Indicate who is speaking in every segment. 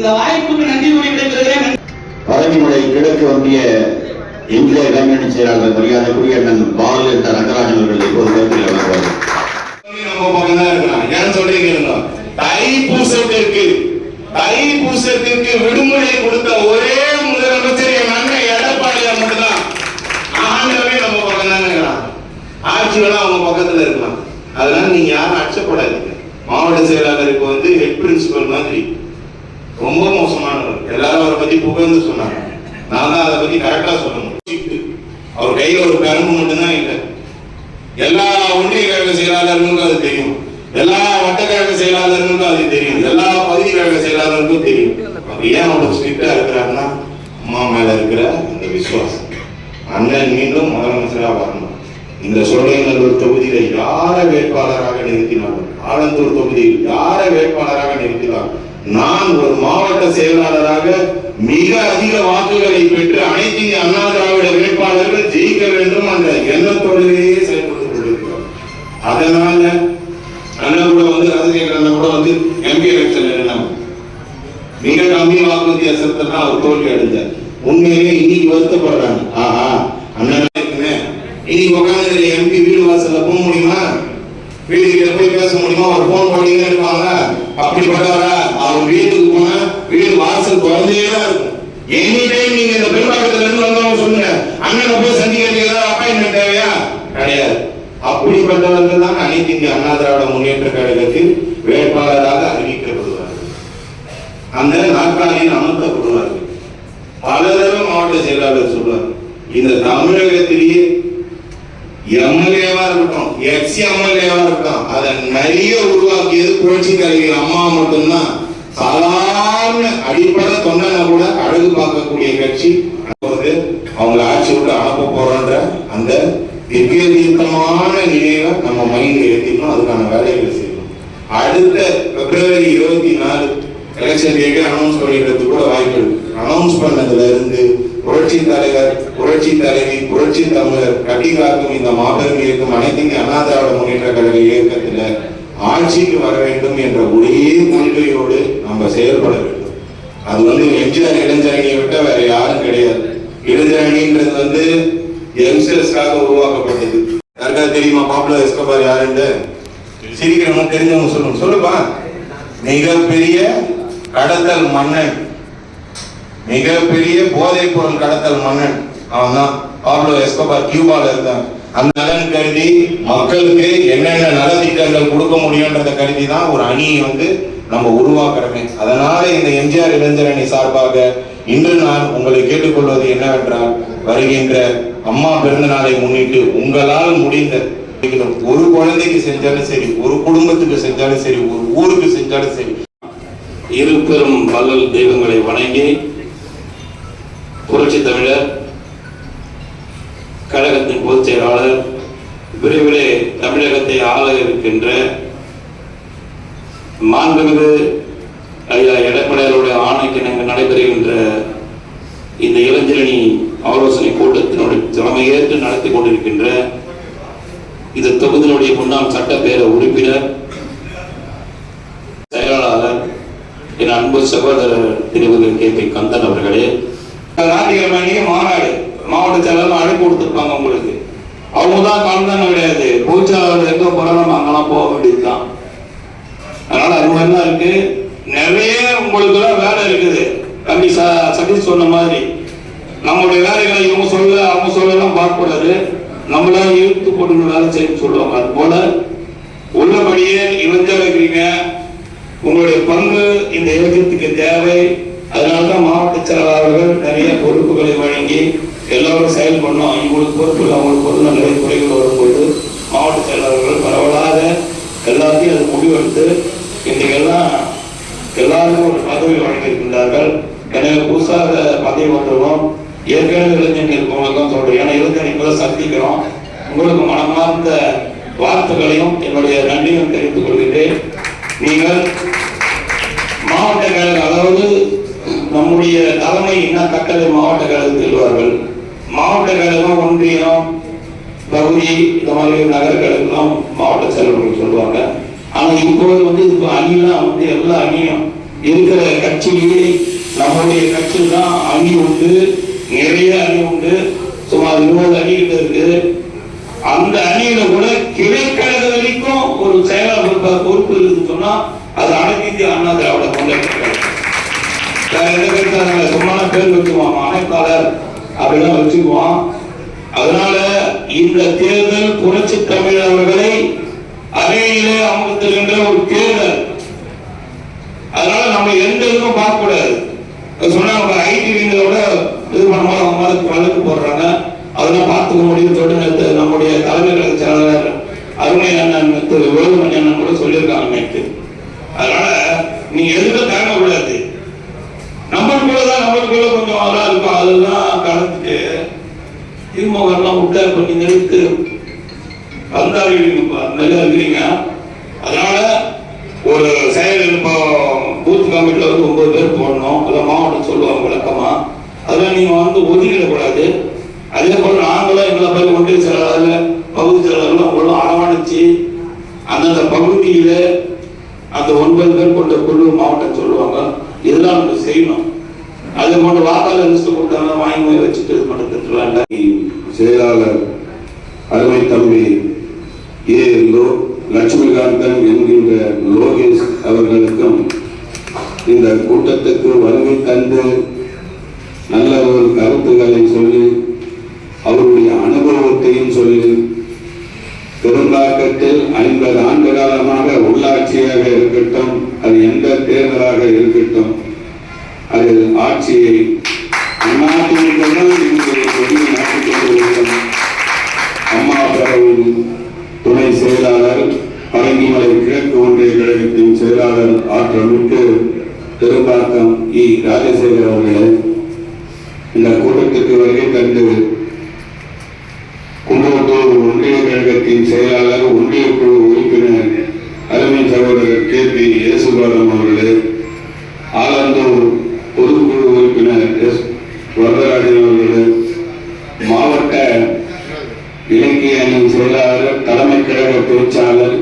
Speaker 1: இந்த வாய்ப்புக்கு நன்றி கூறி விடைபெறுகிறேன்.
Speaker 2: பழனிமலை கிழக்கு ஒன்றிய இந்திய இளைஞரணி செயலாளர் மரியாதைக்குரிய அண்ணன் பாலு என்ற ரங்கராஜன் அவர்கள் இப்போது கருத்தில் வழங்குவார்
Speaker 3: நம்ம பக்கம் தான் இருக்கலாம் ஏன் சொல்றீங்க தைப்பூசத்திற்கு தைப்பூசத்திற்கு விடுமுறை கொடுத்த ஒரே முதலமைச்சர் என் அண்ணன் எடப்பாடியார் மட்டும்தான். ஆண்டவே நம்ம பக்கம் தான் இருக்கிறான். ஆட்சி வேணா அவங்க பக்கத்துல இருக்கலாம். அதனால நீங்க யாரும் அச்சப்படாதீங்க. மாவட்ட செயலாளர் இப்போ வந்து ஹெட் பிரின்சிபல் மாதிரி ரொம்ப மோசமானவர். எல்லாரும் அவரை பத்தி புகழ்ந்து சொன்னாங்க. நான் தான் அதை பத்தி கரெக்டா சொல்லணும் அவர் கையில ஒரு கரும்பு மட்டும்தான் இல்லை. எல்லா ஒன்றிய கழக செயலாளர்களுக்கும் அது தெரியும். எல்லா வட்டக்கழக செயலாளர்களுக்கும் அது தெரியும். எல்லா பகுதி கழக செயலாளர்களுக்கும் தெரியும். அவர் ஏன் அவ்வளவு ஸ்ட்ரிக்டா இருக்கிறாருன்னா அம்மா மேல இருக்கிற அந்த விசுவாசம். அண்ணன் மீண்டும் முதலமைச்சராக வரணும். இந்த சோழைநல்லூர் தொகுதியில யார வேட்பாளராக நிறுத்தினாலும் ஆலந்தூர் தொகுதியில் யார வேட்பாளராக நிறுத்தினாலும் நான் ஒரு மாவட்ட செயலாளராக மிக அதிக வாக்குகளை பெற்று அனைத்து அண்ணா திராவிட வேட்பாளர்கள் ஜெயிக்க வேண்டும் என்ற எண்ணத்தோடையே செயல்பட்டு கொண்டிருக்கிறோம். அதனால அண்ணன் கூட வந்து ராஜசேகர் அண்ணன் கூட வந்து எம்பி எலெக்ஷன் நின்னாங்க மிக கம்மி வாக்கு வித்தியாசத்தை தான் அவர் தோல்வி அடைஞ்சார். உண்மையிலே இன்னைக்கு வருத்தப்படுறாங்க. ஆஹா அண்ணன் இன்னைக்கு உட்காந்து எம்பி வீடு வாசல்ல போக முடியுமா? வீடு கிட்ட போய் பேச முடியுமா? ஒரு போன் பண்ணிட்டே இருப்பாங்க. அப்படிப்பட்டவரா? அவங்க வீட்டுக்கு போனா வீடு வாசல் குழந்தையே தான் இருக்கும். எனி டைம் நீங்க இந்த பெரும்பாக்கத்துல இருந்து வந்தவங்க சொல்லுங்க அண்ணனை போய் சந்திக்கிறீங்களா ஏதாவது அப்பாயின்மெண்ட் தேவையா? கிடையாது. அப்படிப்பட்டவர்கள் தான் அனைத்து இந்திய அண்ணா திராவிட முன்னேற்ற கழகத்தில் வேட்பாளராக அறிவிக்கப்படுவார்கள். அந்த நாற்காலியில் அமர்த்தப்படுவார்கள். பல தடவை மாவட்ட செயலாளர் சொல்வார் இந்த தமிழகத்திலேயே எம்எல்ஏவா இருக்கட்டும் எக்ஸ் எம்எல்ஏவா இருக்கட்டும் அதை நிறைய உருவாக்கியது புரட்சி கலைஞர் அம்மா மட்டும்தான். சாதாரண அடிப்படை தொண்டனை கூட அழகு பார்க்கக்கூடிய கட்சி வந்து அவங்களை ஆட்சி விட்டு அனுப்ப போறோன்ற அந்த திவ்ய தீர்க்கமான நினைவை நம்ம மைண்ட்ல ஏற்றிக்கணும் அதுக்கான வேலைகளை செய்யணும். அடுத்த பிப்ரவரி இருபத்தி நாலு எலெக்ஷன் டேக்கு அனௌன்ஸ் பண்ணிடுறது கூட வாய்ப்பு இருக்கு. அனௌன்ஸ் பண்ணதுல இருந்து புரட்சி தலைவர் புரட்சி தலைவி புரட்சி தமிழர் கட்டி காக்கும் இந்த மாபெரும் இயக்கம் அனைத்தையும் அண்ணா திராவிட முன்னேற்ற கழக இயக்கத்துல ஆட்சிக்கு வர வேண்டும் என்ற ஒரே கொள்கையோடு நம்ம செயல்பட வேண்டும். அது வந்து எம்ஜிஆர் இளைஞரணியை விட்ட வேற யாரும் கிடையாது. இளைஞரணின்றது வந்து யங்ஸ்டர்ஸ்க்காக உருவாக்கப்பட்டது. யாருக்கா தெரியுமா? பாப்புலர் எஸ்கபார் யாருன்னு? சிரிக்கிறவங்க தெரிஞ்சவங்க சொல்லணும் சொல்லுப்பா. மிகப்பெரிய கடத்தல் மன்னன். மிகப்பெரிய போதைப் பொருள் கடத்தல் மன்னன். அவன் தான் பாப்லோ எஸ்கோபார் கியூபால இருந்தான். அந்த நலன் கருதி மக்களுக்கு என்னென்ன நலத்திட்டங்கள் கொடுக்க முடியும்ன்றத கருதி தான் ஒரு அணியை வந்து நம்ம உருவாக்குறோமே. அதனால இந்த எம்ஜிஆர் இளைஞர் அணி சார்பாக இன்று நான் உங்களை கேட்டுக்கொள்வது என்னவென்றால் வருகின்ற அம்மா பிறந்த நாளை முன்னிட்டு உங்களால் முடிந்த ஒரு குழந்தைக்கு செஞ்சாலும் சரி ஒரு குடும்பத்துக்கு செஞ்சாலும் சரி ஒரு ஊருக்கு செஞ்சாலும் சரி.
Speaker 4: இரு பெரும் வள்ளல் தெய்வங்களை வணங்கி புரட்சி தமிழர் கழகத்தின் பொதுச் செயலாளர் விரைவிலே தமிழகத்தை ஆள இருக்கின்ற மாண்புமிகு ஐயா எடப்பாடியாருடைய நாங்கள் நடைபெறுகின்ற இந்த இளைஞரணி ஆலோசனை கூட்டத்தினுடைய தலைமையேற்று நடத்தி கொண்டிருக்கின்ற இந்த தொகுதியினுடைய முன்னாள் சட்டப்பேரவை உறுப்பினர் செயலாளர் என் அன்பு சகோதரர் திருமதி கே பி கந்தன் அவர்களே. ஞாயிற்றுக்கிழமை மாநாடு. மாவட்ட செயலாளர் அழைப்பு கொடுத்துருப்பாங்க உங்களுக்கு. அவங்க தான் கலந்தாங்க கிடையாது. பொதுச்செயலாளர் எங்க போறாலும் அங்கெல்லாம் போக வேண்டியதுதான். அதனால அது மாதிரி தான் இருக்கு. நிறைய உங்களுக்கு எல்லாம் வேலை இருக்குது. தம்பி சதீஷ் சொன்ன மாதிரி. நம்மளுடைய வேலைகளை இவங்க சொல்ல அவங்க சொல்லலாம் பார்க்கக்கூடாது. நம்மளா இழுத்து போட்டு வேலை செய்யணும்னு சொல்லுவாங்க. அது போல உள்ளபடியே இவங்க இருக்கிறீங்க. உங்களுடைய பங்கு இந்த இயக்கத்துக்கு தேவை. அதனால்தான் மாவட்ட செயலாளர்கள் நிறைய பொறுப்புகளை வழங்கி எல்லாரும் செயல்படணும் இவங்களுக்கு பொறுப்பு அவங்களுக்கு பொருள் நிறைய குறைகள் வரும்போது மாவட்ட செயலாளர்கள் பரவலாக எல்லாத்தையும் அது முடிவெடுத்து இன்றைக்கெல்லாம் எல்லாருக்கும் ஒரு பதவி வழங்கியிருக்கின்றார்கள். எனவே புதுசாக பதவி வந்துடுவோம் ஏற்கனவே இளைஞர்கள் இருக்கவங்களுக்கும் சொல்றேன். ஏன்னா இளைஞர் இப்பதான் சந்திக்கிறோம். உங்களுக்கு மனமார்ந்த வாழ்த்துக்களையும் என்னுடைய நன்றியும் தெரிவித்துக் கொள்கின்றேன். நீங்கள் மாவட்ட கழகம் அதாவது நம்முடைய தலைமை என்ன கட்டளை மாவட்ட கழகத்தில் செல்வார்கள். மாவட்ட கழகம் ஒன்றியம் பகுதி இந்த மாதிரி நகர கழகம் மாவட்ட செயலர்கள் சொல்லுவாங்க. ஆனா இப்போது வந்து இப்போ அணிலாம் வந்து எல்லா அணியும் இருக்கிற கட்சியிலேயே நம்மளுடைய கட்சி தான் அணி உண்டு நிறைய அணி உண்டு சுமார் இருபது அணிகள் இருக்குது அந்த அணியில கூட கிளைக்கழக வரைக்கும் ஒரு செயலாளர் பொறுப்பு இருக்குன்னு சொன்னா அது அனைத்து இந்திய அண்ணா திராவிட முன்னேற்ற வேற எந்த சும்மா பேர் வச்சுக்குவான் அப்படிதான் வச்சுக்குவோம். அதனால இந்த தேர்தல் புரட்சி தமிழர்களை அவர்களை அறையிலே அமர்த்துகின்ற ஒரு தேர்தல். அதனால நம்ம எந்த இதுவும் பார்க்க கூடாது சொன்னாங்க ஐடி விங்களோட இது பண்ணும்போது அவங்க மேல வழக்கு போடுறாங்க. அதெல்லாம் பார்த்துக்க முடியும். சொல்லிட்டு நம்முடைய தலைமை கழக செயலாளர் அருமை அண்ணன் திரு வேலுமணி அண்ணன் கூட சொல்லியிருக்காங்க நேற்று அதனால நீங்க எதுக்கும் தாங்க கொஞ்சம் நிறுத்து. நல்லா இருக்கிறீங்க. அதனால ஒரு செயல் இப்போ பூத் கமிட்டில வந்து ஒன்பது பேர் போடணும். அதான் மாவட்டம் சொல்லுவாங்க விளக்கமா. அதெல்லாம் நீங்க வந்து ஒதுக்கிடக்கூடாது. அதே போல நாங்களும் எங்களை போய் ஒன்றிய செயலாளர் பகுதி செயலாளர்கள் அவங்களும் அரவணைச்சு அந்தந்த பகுதியில அந்த ஒன்பது பேர் கொண்ட குழு மாவட்டம் சொல்லுவாங்க. இதெல்லாம் நம்ம செய்யணும். அது போன்ற வாக்காளர் லிஸ்ட் கொடுத்தாங்க வாங்கி போய் வச்சுட்டு இது பண்ணுறது
Speaker 5: செயலாளர் அருமை தம்பி ஏ லோ லட்சுமிகாந்தன் என்கின்ற லோகேஷ் அவர்களுக்கும் இந்த கூட்டத்துக்கு வருகை தந்து நல்ல ஒரு கருத்துக்களை சொல்லி அவருடைய அனுபவத்தையும் சொல்லி பெரும்பாக்கத்தில் ஐம்பது ஆண்டு காலமாக உள்ளாட்சியாக இருக்கட்டும் அது எந்த தேர்தலாக இருக்கட்டும் அது ஆட்சியை அதிமுக இன்று அம்மா பேரவையின் துணை செயலாளர் பரங்கிமலை கிழக்கு ஒன்றிய கழகத்தின் செயலாளர் ஆற்றமிக்கு பெரும்பாக்கம் இ. ராஜசேகர் அவர்களே இந்த கூட்டத்திற்கு வருகை தந்து கும்பகோட்டூர் ஒன்றிய கழகத்தின் செயலாளர் ஒன்றிய குழு உறுப்பினர் அருமை சகோதரர் கே. பி. இயேசுபாலம் அவர்களே ஆலந்தூர் பொதுக்குழு உறுப்பினர் எஸ். வரதராஜன் செயலாளர் கழக பேச்சாளர்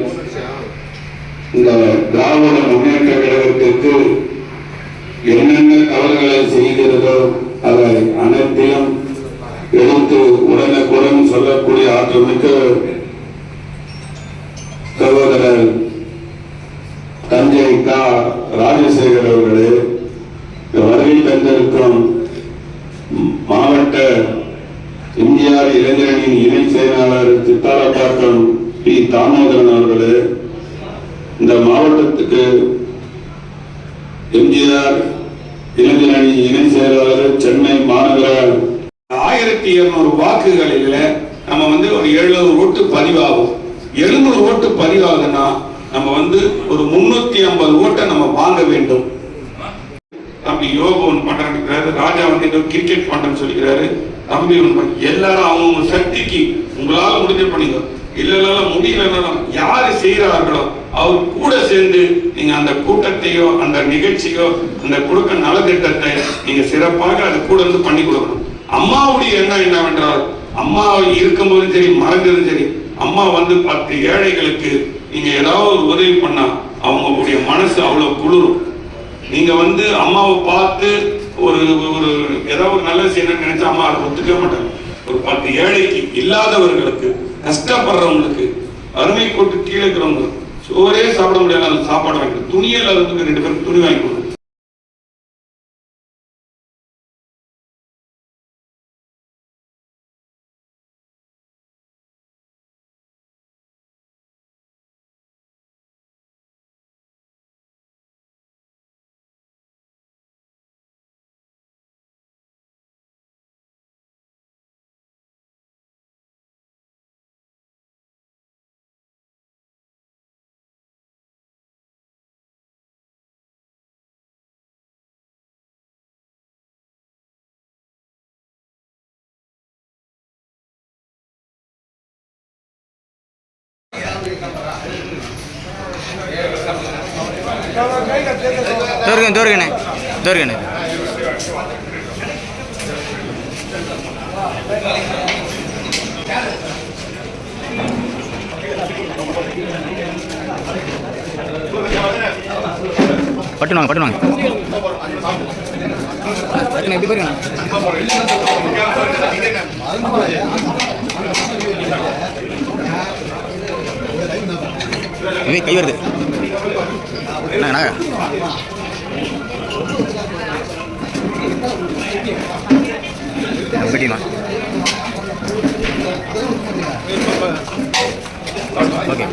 Speaker 5: இந்த திராவிட முன்னேற்ற கழகத்திற்கு என்னென்ன தவறுகளை செய்கிறதோ அதை அனைத்தையும் எடுத்து உடனுக்குடன் சொல்லக்கூடிய ஆற்றமிக்க சகோதரர் தஞ்சை கா. ராஜசேகர் அவர்களே வருகை தந்திருக்கும் மாவட்ட இந்தியார் இளைஞரணியின் இணை செயலாளர் சித்தாரப்பாக்கம் பி. தாமோதரன் அவர்களே இந்த மாவட்டத்துக்கு எம்ஜிஆர் இளைஞரணி இணை செயலாளர் சென்னை மாநகர
Speaker 6: ஆயிரத்தி இருநூறு வாக்குகளில் நம்ம வந்து ஒரு எழுநூறு ஓட்டு பதிவாகும். எழுநூறு ஓட்டு பதிவாகுதுன்னா நம்ம வந்து ஒரு முன்னூத்தி ஐம்பது ஓட்டை நம்ம வாங்க வேண்டும். தம்பி யோகா ஒன்று பண்றாரு ராஜா வந்து ஏதோ கிரிக்கெட் பண்றேன்னு சொல்லிக்கிறாரு. தம்பி ஒன்று எல்லாரும் அவங்க சக்திக்கு உங்களால முடிஞ்ச பண்ணிக்கோ. இல்லைனாலும் முடியலனாலும் யார் செய்கிறார்களோ அவர் கூட சேர்ந்து நீங்க அந்த கூட்டத்தையோ அந்த நிகழ்ச்சியோ அந்த கொடுக்க நலத்திட்டத்தை நீங்க சிறப்பாக அது கூட இருந்து பண்ணி கொடுக்கணும். அம்மாவுடைய எண்ணம் என்னவென்றால் அம்மா இருக்கும்போதும் சரி மறந்ததும் சரி அம்மா வந்து பத்து ஏழைகளுக்கு நீங்க ஏதாவது ஒரு உதவி பண்ணா அவங்களுடைய மனசு அவ்வளவு குளிரும். நீங்க வந்து அம்மாவை பார்த்து ஒரு ஒரு ஏதாவது ஒரு நல்ல செய்யணும்னு நினைச்சா அம்மா அதை ஒத்துக்க மாட்டாங்க. ஒரு பத்து ஏழைக்கு இல்லாதவர்களுக்கு கஷ்டப்படுறவங்களுக்கு அருமை கொட்டு கீழே இருக்கிறவங்க சோறே சாப்பிட முடியாத அந்த சாப்பாடு வாங்கி கொடு. இல்லாதவங்களுக்கு ரெண்டு பேரும் துணி வாங்கி தோர்கணே
Speaker 7: தோர்கணே தோர்கணே பட்டுவாங்க பட்டுவாங்க பட்டுங்க எப்படி போயிருங்க விவேக் கை வருது. என்ன ஓகே.